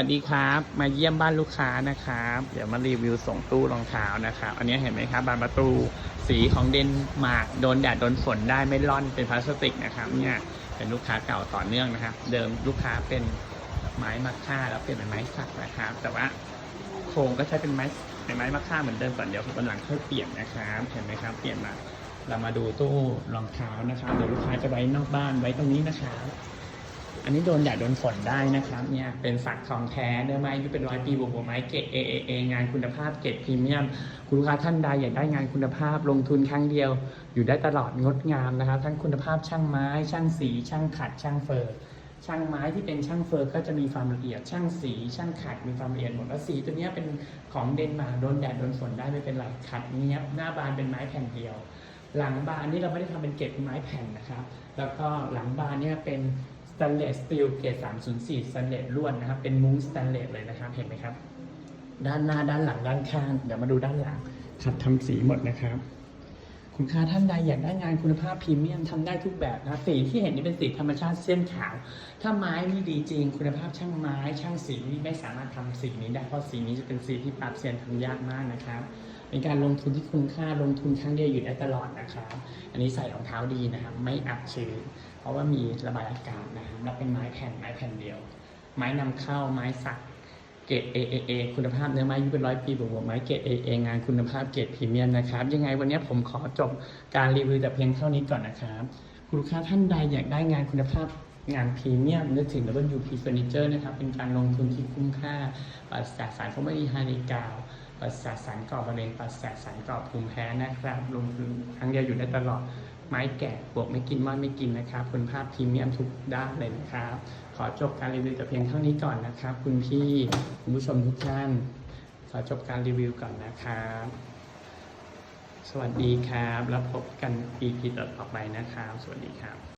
สวัสดีครับ มาเยี่ยมบ้านลูกค้านะครับ เดี๋ยวมารีวิวส่งตู้รองเท้านะครับ อันนี้เห็นไหมครับบานประตูสีของเดนมาร์กโดนแดดโดนฝนได้ไม่ร่อนเป็นพลาสติกนะครับ เนี่ยเป็นลูกค้าเก่าต่อเนื่องนะครับ เดิมลูกค้าเป็นไม้มะค่าแล้วเปลี่ยนเป็นไม้สักนะครับ แต่ว่าโครงก็ใช้เป็นไม้เป็นไม้มะค่าเหมือนเดิมก่อนเดี๋ยววันหลังค่อยเปลี่ยนนะครับ เห็นไหมครับ เปลี่ยนมาเรามาดูตู้รองเท้านะครับเดี๋ยวลูกค้าจะไว้นอกบ้านไว้ตรงนี้นะครับ อันนี้โดนแดดโดนฝนได้นะครับเนี่ยเป็นฝักทองแท้เนื้อไม้ที่เป็นร้อยปีบวกบวกไม้เกรด AAA งานคุณภาพเกรดพรีเมียม คุณลูกค้าท่านใดอยากได้งานคุณภาพลงทุนครั้งเดียว อยู่ได้ตลอดงดงามนะครับ ทั้งคุณภาพช่างไม้ ช่างสี ช่างขัด ช่างเฟอร์ช่างไม้ที่เป็นช่างเฟอร์ก็จะมีความละเอียด ช่างสี ช่างขัดมีความละเอียดหมดแล้วสีตัวนี้เป็นของเดนมาร์กโดนแดดโดนฝนได้ไม่เป็นไรขัดเนี้ยบหน้าบานเป็นไม้แผ่นเดียว หลังบานนี่เราไม่ได้ทำเป็นเกรดไม้แผ่นนะครับ แล้วก็หลังบานเนี่ยเป็น สแตนเลสสตีลเกรด304สแตนเลสล้วนนะครับ เป็นมุ้งสแตนเลสเลยนะครับ เห็นไหมครับ ด้านหน้าด้านหลังด้านข้าง เดี๋ยวมาดูด้านหลังขัดทำสีหมดนะครับ คุณค้าท่านใดอยากได้งานคุณภาพพรีเมียมทำได้ทุกแบบนะสีที่เห็นนี่เป็นสีธรรมชาติเส้นขาว ถ้าไม้นี่ดีจริง คุณภาพช่างไม้ ช่างสีนี่ไม่สามารถทำสีนี้ได้เพราะสีนี้จะเป็นสีที่ปรับเซียนทำยากมากนะครับเป็นการลงทุนที่คุ้มค่าลงทุนครั้งเดียวอยู่ได้ตลอดนะครับ อันนี้ใส่รองเท้าดีนะครับ ไม่อับชื้นเพราะว่ามีระบายอากาศนะครับและเป็นไม้แผ่นไม้แผ่นเดียว ไม้นำเข้าไม้สักเกรด AAA คุณภาพเนื้อไม้อายุเป็นร้อยปีบวกบวกไม้เกรด AA งานคุณภาพเกรดพรีเมียมนะครับ ยังไงวันนี้ผมขอจบการรีวิวแต่เพียงเท่านี้ก่อนนะครับคุณลูกค้าท่านใดอยากได้งานคุณภาพงานพรีเมียมนึกถึง WP Furniture นะครับ เป็นการลงทุนที่คุ้มค่าปราศจากสารฟอร์มาลีนไฮดรกาวปราศจากสารก่อมะเร็งปราศจากสารก่อภูมิแพ้นะครับลงทุนครั้งเดียวอยู่ได้ตลอด ไม้แกะบวกไม่กินม้อนไม่กินนะครับ คุณภาพพรีเมียมทุกด้านเลยนะครับ ขอจบการรีวิวแต่เพียงเท่านี้ก่อนนะครับ คุณพี่คุณผู้ชมทุกท่าน ขอจบการรีวิวก่อนนะครับ สวัสดีครับ แล้วพบกัน EP ต่อไปนะครับ สวัสดีครับ